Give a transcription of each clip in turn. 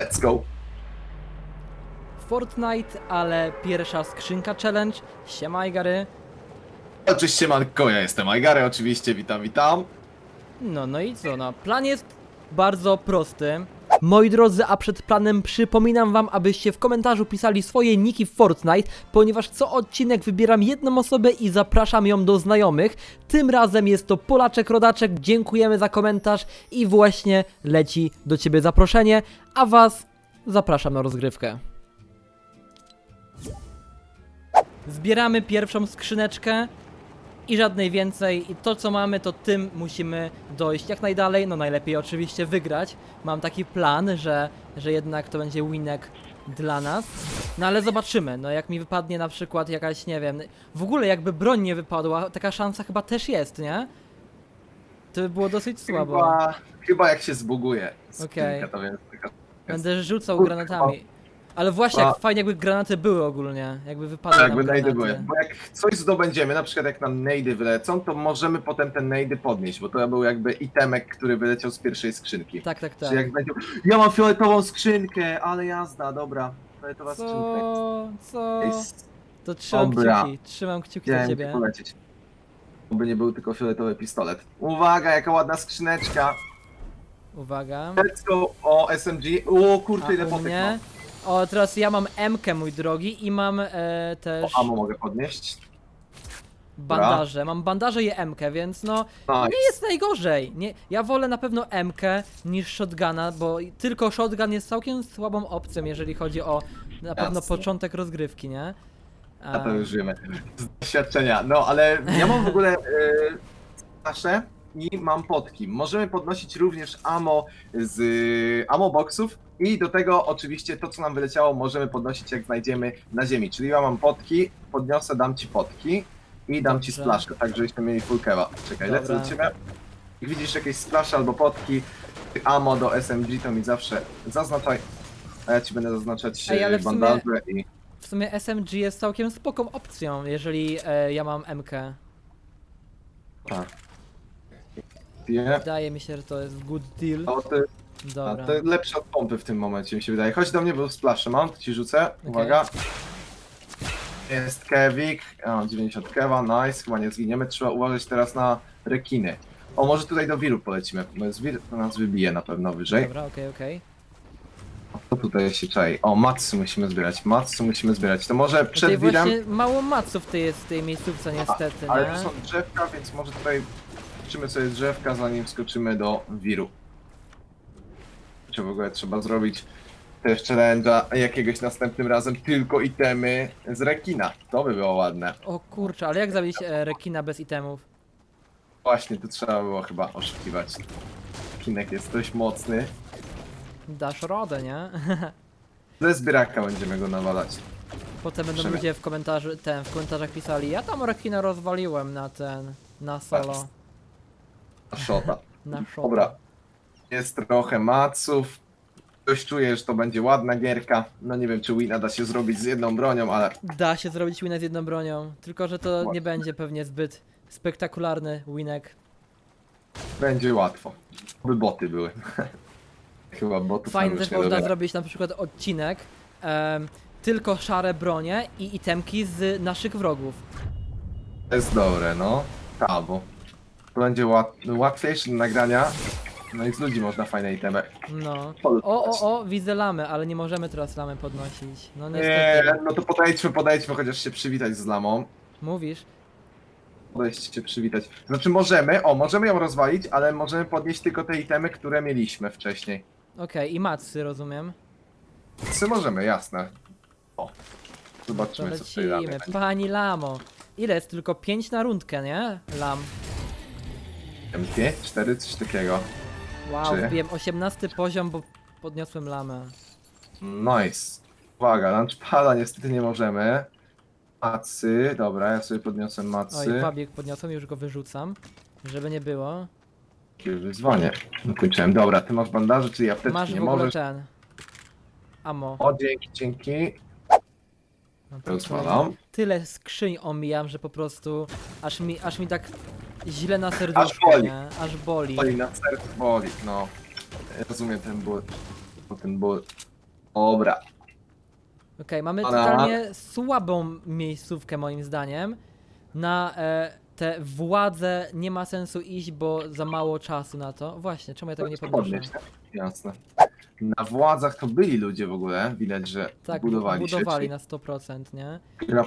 Let's go. Fortnite, ale pierwsza skrzynka challenge. Siema Igary. Oczywiście manko, ja jestem Aigary, oczywiście, witam, witam. No, no i co, no, plan jest bardzo prosty. Moi drodzy, a przed planem przypominam wam, abyście w komentarzu pisali swoje niki w Fortnite, ponieważ co odcinek wybieram jedną osobę i zapraszam ją do znajomych. Tym razem jest to Polaczek Rodaczek, dziękujemy za komentarz i właśnie leci do ciebie zaproszenie, a was zapraszam na rozgrywkę. Zbieramy pierwszą skrzyneczkę i żadnej więcej. I to co mamy, to tym musimy dojść jak najdalej. No najlepiej oczywiście wygrać. Mam taki plan, że, że jednak to będzie winek dla nas. No ale zobaczymy. No jak mi wypadnie na przykład jakaś, nie wiem, w ogóle jakby broń nie wypadła, taka szansa chyba też jest, nie? To by było dosyć słabo. Chyba, chyba jak się zbuguje. Okej. skrzynka, To więc taka... Będę rzucał granatami. Ale właśnie, A- jak fajnie jakby granaty były ogólnie. Jakby wypadły Tak, nam jakby najdy granaty. były. Bo jak coś zdobędziemy, na przykład jak nam nejdy wylecą, to możemy potem ten nejdy podnieść, bo to był jakby itemek, który wyleciał z pierwszej skrzynki. Tak, tak, tak. Czyli jak będzie... Ja mam fioletową skrzynkę, ale jazda, dobra. Fioletowa skrzynka. Co? Co? jest. To trzymam Dobra. kciuki, trzymam kciuki za Chciałem ciebie. ci polecieć. By nie był tylko fioletowy pistolet. Uwaga, jaka ładna skrzyneczka. Uwaga. Let's go. O, SMG. O, A kurczę, ile u potek mnie? O, teraz ja mam M, mój drogi, i mam e, też O, amo mogę podnieść. bandaże. Mam bandaże i M, więc no Nice. nie jest najgorzej. Nie, ja wolę na pewno M niż shotguna, bo tylko shotgun jest całkiem słabą opcją, jeżeli chodzi o na pewno Jasne. początek rozgrywki, nie? A to już wiemy. Z doświadczenia. No, ale ja mam w ogóle yy, nasze i mam potki. Możemy podnosić również ammo z y, ammo boxów i do tego oczywiście to, co nam wyleciało, możemy podnosić jak znajdziemy na ziemi. Czyli ja mam potki, podniosę, dam ci potki i dam ci Dobrze. splasze, tak żebyśmy mieli full kewa. Czekaj, lecę Dobra. do ciebie. Jak widzisz jakieś splasze albo potki, ammo do SMG, to mi zawsze zaznaczaj. A ja ci będę zaznaczać Ej, ale w sumie- bandaże i... W sumie SMG jest całkiem spoką opcją, jeżeli e, ja mam MK. Tak. Nie. Wydaje mi się, że to jest good deal. O, ty, a Dobra. to lepsze od pompy w tym momencie mi się wydaje. Chodź do mnie, bo splaszę mam, to ci rzucę. Uwaga. Jest Kevik, o, 90 Kewa, nice, chyba nie zginiemy. Trzeba uważać teraz na rekiny. O, może tutaj do wiru polecimy, bo z wir to nas wybije na pewno wyżej. Dobra, okej, okej. To tutaj się czai. O, matsy musimy zbierać, matsy musimy zbierać. To może Tutaj przed wirem, właśnie mało maców tej, jest w tej miejscówce niestety, ale nie? tu są drzewka, więc może tutaj skoczymy sobie drzewka, zanim skoczymy do wiru. Czy w ogóle trzeba zrobić też challenge'a jakiegoś następnym razem, tylko itemy z rekina. To by było ładne. O kurczę, ale jak zabić e, rekina bez itemów? Właśnie, tu trzeba było chyba oszukiwać. Kinek jest dość mocny. Dasz radę, nie? Ze zbieraka będziemy go nawalać. Potem będą Zobaczymy. ludzie w komentarzu, ten, w komentarzach pisali, ja tam rekina rozwaliłem na ten, na solo, Na Shota. na shot. Dobra. Jest trochę maców. Ktoś czuje, że to będzie ładna gierka. No nie wiem, czy wina da się zrobić z jedną bronią, ale Da się zrobić wina z jedną bronią, tylko że to nie Właśnie. będzie pewnie zbyt spektakularny winek. będzie łatwo. By boty były. Chyba botów nam Fajnie już też nie można dobiera. zrobić na przykład odcinek, em, tylko szare bronie i itemki z naszych wrogów. To jest dobre, no. Ta, bo to będzie łat łatwiejsze do nagrania. No i z ludzi można fajne itemy. No. O, o, o, widzę lamy, ale nie możemy teraz lamy podnosić. No Nie, niestety. no to podejdźmy, podejdźmy, chociaż się przywitać z lamą. Mówisz? Podejść się przywitać. Znaczy możemy, o, możemy ją rozwalić, ale możemy podnieść tylko te itemy, które mieliśmy wcześniej. Okej, i macy, rozumiem. Czy możemy, jasne. O. To Zobaczymy, co w tej lecimy. Pani lamo. Ile jest? Tylko 5 na rundkę, nie? Lam. M5, 4, coś takiego. Wow, Czy? wbiłem 18 poziom, bo podniosłem lamę. Nice. Uwaga, launchpada niestety nie możemy. Macy, dobra, ja sobie podniosę Oj, macy. wabiek podniosłem, już go wyrzucam. Żeby nie było. Takie wyzwanie. Dobra, ty masz bandaże, czyli apteczki Masz nie w ogóle możesz. ten. Amo. O, dzięki, dzięki. No to Rozwalam. Tyle skrzyń omijam, że po prostu aż mi, aż mi tak źle na serduszku, boli. nie? Aż boli. Boli na sercu, boli, no. Rozumiem ten ból. Bo ten ból. Dobra. Okej, mamy Dobra. totalnie słabą miejscówkę moim zdaniem. Na e, te władze nie ma sensu iść, bo za mało czasu na to. Właśnie, czemu ja tego nie podnoszę? Podnieść, tak? Jasne. Na władzach to byli ludzie w ogóle, widać, że Tak, budowali, budowali się. na 100%, nie?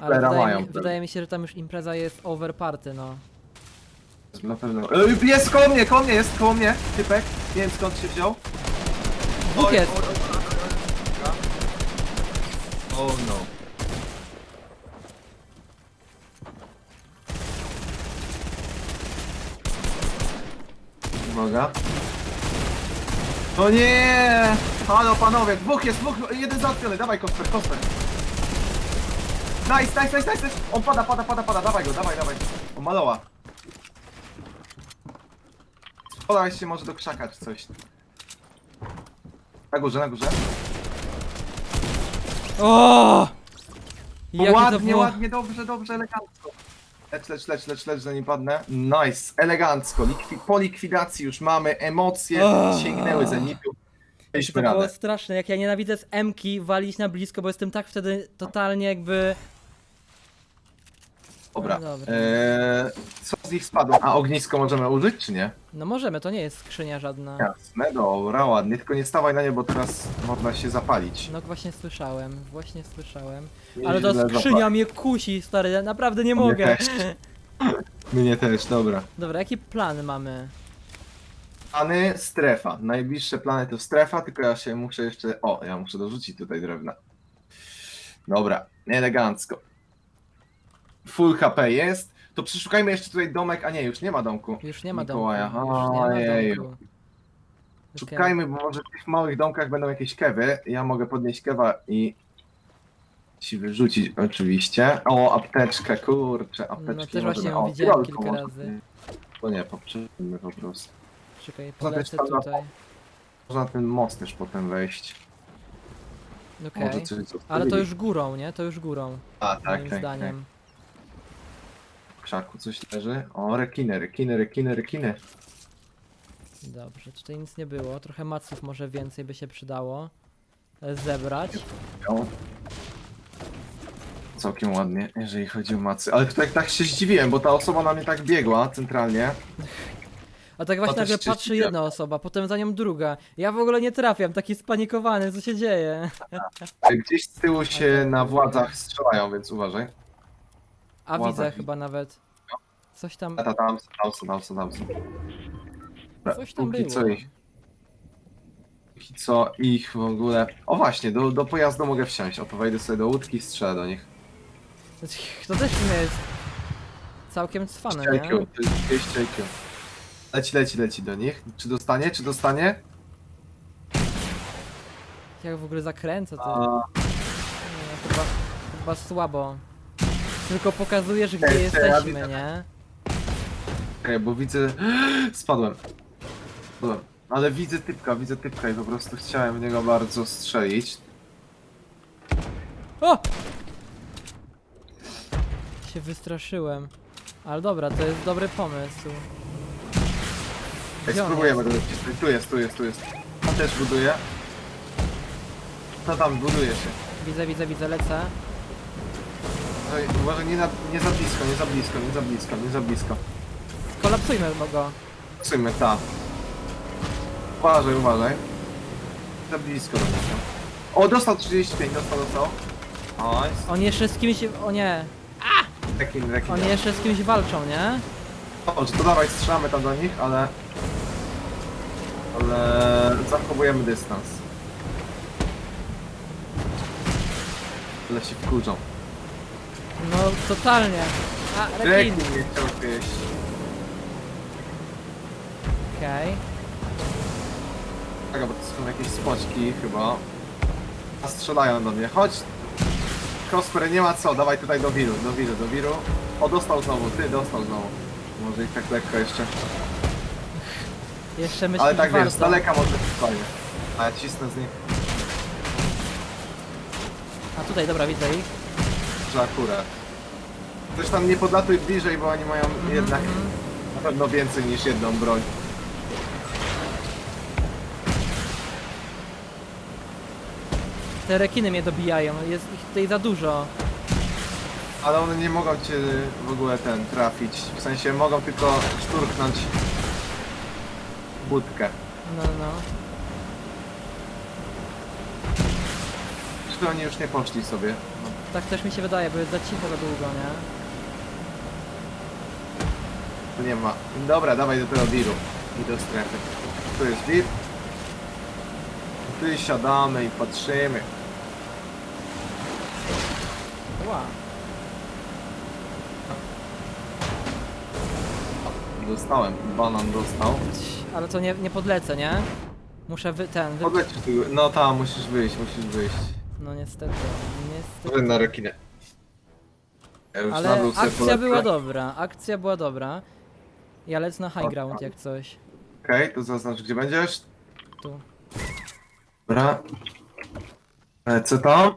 Ale wydaje mają. mi, wydaje mi się, że tam już impreza jest over party, no. Na pewno. Ej, Jest koło mnie, koło mnie, jest koło mnie. Typek. Nie wiem skąd się wziął. Dwóch jest. Oh no. Uwaga. To nie! Halo panowie, dwóch jest, dwóch, jeden załatwiony, dawaj Kosper, Kosper. Nice, nice, nice, nice, nice. On pada, pada, pada, pada, dawaj go, dawaj, dawaj. On maloła. Podaj się może do krzaka czy coś. Na górze, na górze. O! Jakie to ładnie, było... ładnie, dobrze, dobrze, elegancko. Lecz, lecz, lecz, lecz, lecz, zanim padnę. Nice, elegancko. Likwi po likwidacji już mamy emocje, Oh. sięgnęły zenitu. Mieliśmy To było radę. straszne, jak ja nienawidzę z M-ki walić na blisko, bo jestem tak wtedy totalnie jakby... Dobra. No dobra. Eee, co z nich spadło? A ognisko możemy użyć, czy nie? No możemy, to nie jest skrzynia żadna. Jasne, dobra, ładnie. Tylko nie stawaj na nie, bo teraz można się zapalić. No właśnie słyszałem, właśnie słyszałem. Ale ta źle skrzynia mnie kusi, stary, ja naprawdę nie Mnie mogę. też. Mnie też, dobra. Dobra, jaki plan mamy? Plany strefa. Najbliższe plany to strefa, tylko ja się muszę jeszcze. O, ja muszę dorzucić tutaj drewna. Dobra, elegancko. Full HP jest. To przeszukajmy jeszcze tutaj domek, a nie, już nie ma domku. Już nie ma Mikołaja. domku. Już nie ma domku. Okej. Szukajmy, bo może w tych małych domkach będą jakieś kewy. Ja mogę podnieść kewa i ci wyrzucić oczywiście. O, apteczkę, kurczę, apteczki. No, też nie właśnie ją o, widziałem kilka razy. To nie, poprzednimy po prostu. Czekaj, Poza polecę tutaj. Można na ten most też potem wejść. Okej. Może coś Ale to już górą, nie? To już górą, A, tak, moim tak, zdaniem. W krzaku coś leży. O, rekiny, rekiny, rekiny, rekiny. Dobrze, tutaj nic nie było. Trochę maców może więcej by się przydało e, zebrać. O. Całkiem ładnie, jeżeli chodzi o macy. Ale tutaj tak się zdziwiłem, bo ta osoba na mnie tak biegła centralnie. A tak właśnie nagle patrzy zdziwiłem. jedna osoba, potem za nią druga. Ja w ogóle nie trafiam, taki spanikowany, co się dzieje? Gdzieś z tyłu się na władzach strzelają, więc uważaj. A Ładna widzę wi- chyba nawet. Coś tam, A ta tam, są, tam są, tam są, tam są. Dobra, coś tam póki było. co ich, póki co ich w ogóle... O właśnie, do, do pojazdu mogę wsiąść. Oto wejdę sobie do łódki i strzelę do nich. To też nie jest całkiem cwane, 200 nie? IQ, to jest 200 IQ. Leci, leci, leci do nich. Czy dostanie, czy dostanie? Jak w ogóle zakręca to. A, Nie, chyba, chyba słabo. Tylko pokazujesz, gdzie Ej, ja jesteśmy, widzę. nie? Okej, bo widzę... Spadłem. Spadłem. Ale widzę typka, widzę typka i po prostu chciałem w niego bardzo strzelić. O! Się wystraszyłem. Ale dobra, to jest dobry pomysł. Ej, Gdzie on spróbujemy jest? go wycisnąć. Tu jest, tu jest, tu jest. On też buduje. No tam, buduje się. Widzę, widzę, widzę, lecę. Oj, uważaj, nie, na, nie za blisko, nie za blisko, nie za blisko, nie za blisko. Kolapsujmy go. Psujmy, ta. Uważaj, uważaj. Za blisko. O, dostał 35, dostał, dostał. Nice. Oni jeszcze z kimś... O nie. Rekin. Oni jeszcze z kimś walczą, nie? Dobrze, to dawaj, strzelamy tam do nich, ale... Ale... Zachowujemy dystans. Ale się wkurzą. No, totalnie. A, rekin. Rekin nie chciał zjeść. Okej. Bo to są jakieś spoczki chyba. A strzelają do mnie. Chodź! Kosper, nie ma co, dawaj tutaj do wiru, do wiru, do wiru. O, dostał znowu, ty dostał znowu. Może ich tak lekko jeszcze. Jeszcze myślę, Ale tak wiesz, z daleka może fajnie. A ja cisnę z nich, A tutaj, dobra, widzę ich. Że akurat. Ktoś tam nie podlatuj bliżej, bo oni mają jednak na pewno więcej niż jedną broń. Te rekiny mnie dobijają, jest ich tutaj za dużo. Ale one nie mogą cię w ogóle ten trafić. W sensie mogą tylko szturchnąć budkę. No, no. Czy oni już nie poszli sobie? No, Tak też mi się wydaje, bo jest za cicho za długo, nie? tu nie ma. Dobra, dawaj do tego diru. I do strefy. Tu jest dir. Tu siadamy i patrzymy. Wow. Dostałem. Banan dostał. Ale to nie, nie podlecę, nie? Muszę wy, ten, wy... Podleć tu. No tam, musisz wyjść, musisz wyjść. No niestety, niestety. Na rekinę. Ja już Ale akcja polecę. była dobra, akcja była dobra. Ja lecę na high ground jak coś. Okej, to zaznacz gdzie będziesz. Tu. Dobra. Lecę tam.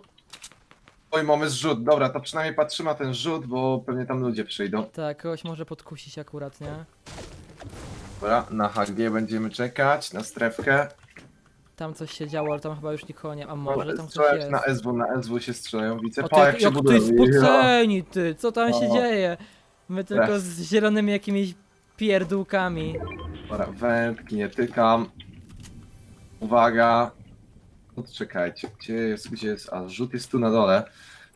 Oj, mamy zrzut. Dobra, to przynajmniej patrzymy na ten rzut, bo pewnie tam ludzie przyjdą. Tak, kogoś może podkusić akurat, nie? Dobra, na HG będziemy czekać, na strefkę. Tam coś się działo, ale tam chyba już nikogo nie... A może tam ktoś Strzelać jest. na SW, na SW się strzelają. Widzę, O, pa, ty, jak jak, się jak ty budują. spoceni, ty! Co tam się O. dzieje? My tylko z zielonymi jakimiś pierdółkami. Dobra, wędki nie tykam. Uwaga. No to czekajcie, gdzie jest, gdzie jest, a rzut jest tu na dole.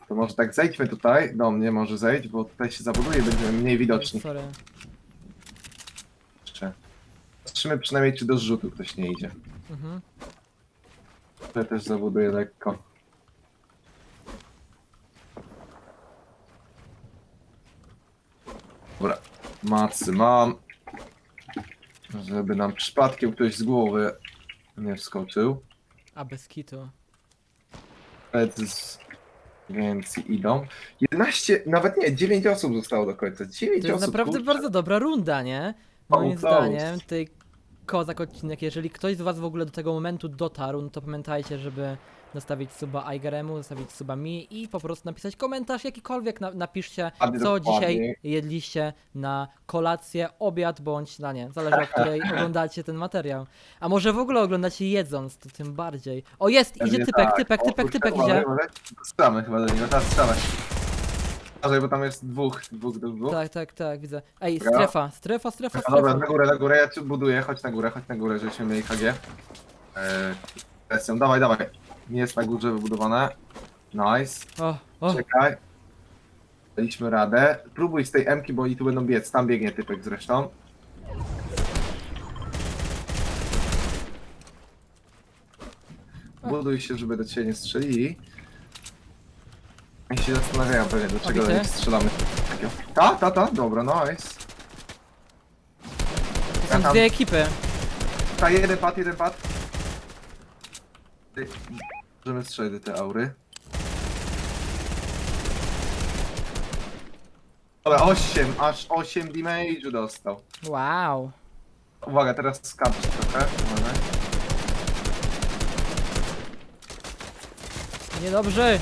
To może tak zejdźmy tutaj, do mnie może zejść, bo tutaj się zabuduje, będziemy mniej widoczni. Sorry. Jeszcze. Patrzymy przynajmniej, czy do zrzutu ktoś nie idzie. Mhm. To też zabuduję lekko. Dobra, macy mam. Żeby nam przypadkiem ktoś z głowy nie wskoczył. A bez kitu. Koledzy z agencji idą. 11, nawet nie, 9 osób zostało do końca. 9 To jest osób. naprawdę kurczę. bardzo dobra runda, nie? Moim zdaniem, tej kozak odcinek, jeżeli ktoś z was w ogóle do tego momentu dotarł, no to pamiętajcie, żeby zostawić suba Aigeremu, zostawić suba mi i po prostu napisać komentarz jakikolwiek, na, napiszcie Dokładnie, co dzisiaj jedliście na kolację, obiad bądź na nie, zależy o której oglądacie ten materiał. A może w ogóle oglądacie jedząc, to tym bardziej. O jest, idzie Pewnie typek, tak. typek, typek, typek uważaj, idzie. Strzelamy chyba do niego, teraz strzelamy. Uważaj, bo tam jest dwóch, dwóch do dwóch. Tak, tak, tak, widzę. Ej, Dobra. strefa, strefa, strefa, A dobra, strefa. na górę, na górę, ja cię buduję, chodź na górę, chodź na górę, żebyśmy mieli HG. Eee, presją, dawaj, dawaj. Nie jest na górze wybudowane. Nice, O, o, czekaj. Daliśmy radę. Próbuj z tej M-ki, bo oni tu będą biec, tam biegnie typek zresztą. Buduj się, żeby do ciebie nie strzelili. I się zastanawiają pewnie, do czego do widzę. nich strzelamy. Takiego- Ta, ta, ta, dobra, nice. to są tam- dwie ekipy. Ta, jeden pad, jeden pad. Ty, Możemy strzelić do te aury. Dobra, 8, aż 8 damage'u dostał. Wow. Uwaga, teraz skacz trochę. Uwaga. Niedobrze.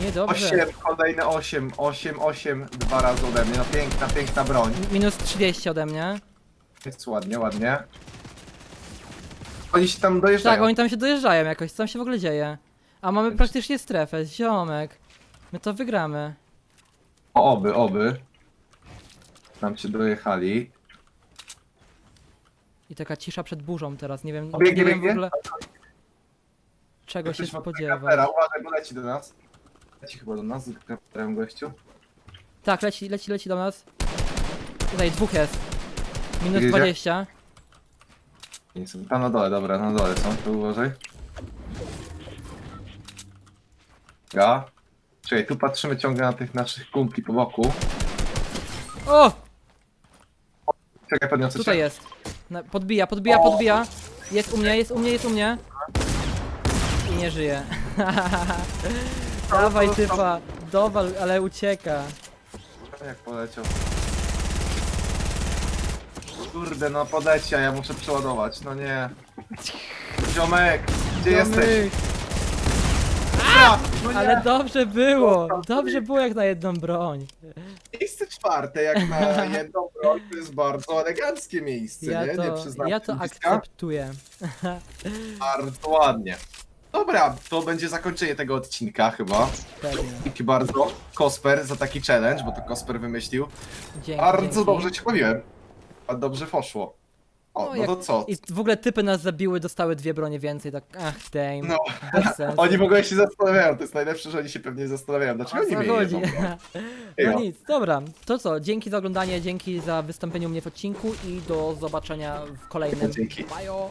Niedobrze. 8, kolejne 8, 8, 8, dwa razy ode mnie. No piękna, piękna broń. Minus 30 ode mnie. Jest ładnie, ładnie. Oni się tam dojeżdżają. Tak, oni tam się dojeżdżają jakoś, co tam się w ogóle dzieje? A mamy praktycznie strefę, ziomek. My to wygramy. O, oby, oby. Tam się dojechali. I taka cisza przed burzą teraz, nie wiem, biegnie, nie wiem w biegnie? ogóle czego się Ktoś ma spodziewać. kapera, uważaj, bo leci do nas. Leci chyba do nas z kaperem gościu. Tak, leci, leci, leci do nas. Tutaj dwóch jest. Minus Jedzie? 20. Nie są tam na dole, dobra, na dole są, to uważaj. Ja. Czekaj, tu patrzymy ciągle na tych naszych kumpli po boku. O! Czekaj, podniosę Tutaj się. jest. Na, podbija, podbija, podbija. Jest u mnie, jest u mnie, jest u mnie. I nie żyje. Dawaj typa, dowal, ale ucieka. Jak poleciał. Kurde, no podecia, ja muszę przeładować, no nie. Ziomek, gdzie jesteś? A, no nie. Ale dobrze było, dobrze było jak na jedną broń. Miejsce czwarte, jak na jedną broń, to jest bardzo eleganckie miejsce, Ja nie? nie to, przyznam ja to akceptuję. Bardzo ładnie. Dobra, to będzie zakończenie tego odcinka chyba. Pewnie. Dzięki bardzo, Kosper, za taki challenge, bo to Kosper wymyślił. Dzięki, Bardzo dzięki. dobrze ci bawiłem. A dobrze poszło. O, No, no jak- to co? I w ogóle typy nas zabiły, dostały dwie bronie więcej, tak ach dame, No, bez sensu. oni w ogóle się zastanawiają, to jest najlepsze, że oni się pewnie zastanawiają, dlaczego O oni co mnie chodzi? No nic, dobra, to co, dzięki za oglądanie, dzięki za wystąpienie u mnie w odcinku i do zobaczenia w kolejnym. Dzięki. Bajo!